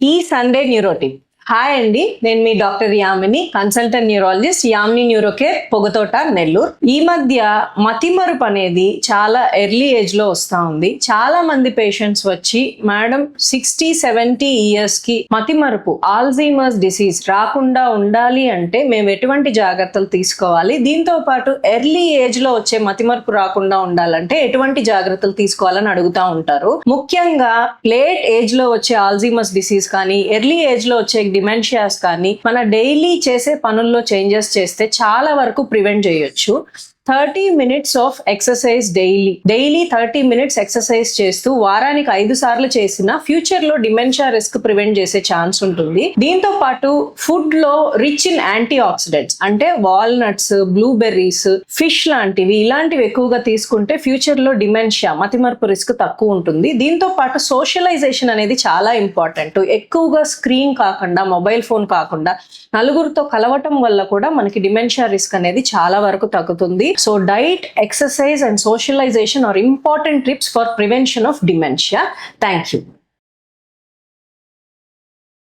ई Sunday neurotic hi అండి నేను మీ doctor Yamini consultant neurologist Yamini Neurocare Pogathota Nellore. ఈ మధ్య మతిమరుపు అనేది చాలా ఎర్లీ ఏజ్లో వస్తా ఉంది. చాలా మంది పేషెంట్స్ వచ్చి మేడం సిక్స్టీ సెవెంటీ ఇయర్స్కి మతిమరుపు ఆల్జీమర్స్ డిసీజ్ రాకుండా ఉండాలి అంటే మేము ఎటువంటి జాగ్రత్తలు తీసుకోవాలి? దీంతో పాటు ఎర్లీ ఏజ్లో వచ్చే మతిమరుపు రాకుండా ఉండాలంటే ఎటువంటి జాగ్రత్తలు తీసుకోవాలని అడుగుతా ఉంటారు. ముఖ్యంగా లేట్ ఏజ్లో వచ్చే ఆల్జీమర్స్ డిసీజ్ కానీ ఎర్లీ ఏజ్లో వచ్చే డిమెన్షియాస్ కానీ మన డైలీ చేసే పనుల్లో చేంజెస్ చేస్తే చాలా వరకు ప్రివెంట్ చేయొచ్చు. Thirty minutes of exercise daily. Daily thirty minutes exercise చేస్తూ వారానికి ఐదు సార్లు చేసిన ఫ్యూచర్లో డిమెన్షియా రిస్క్ ప్రివెంట్ చేసే ఛాన్స్ ఉంటుంది. దీంతో పాటు ఫుడ్లో రిచ్ ఇన్ యాంటీ ఆక్సిడెంట్స్ అంటే వాల్నట్స్ బ్లూబెర్రీస్ ఫిష్ లాంటివి ఇలాంటివి ఎక్కువగా తీసుకుంటే ఫ్యూచర్లో డిమెన్షియా మతిమరుపు రిస్క్ తక్కువ ఉంటుంది. దీంతో పాటు సోషలైజేషన్ అనేది చాలా ఇంపార్టెంట్. ఎక్కువగా స్క్రీన్ కాకుండా మొబైల్ ఫోన్ కాకుండా నలుగురితో కలవటం వల్ల కూడా మనకి డిమెన్షియా రిస్క్ అనేది చాలా వరకు తగ్గుతుంది. So diet, exercise and socialization are important tips for prevention of dementia. Thank you.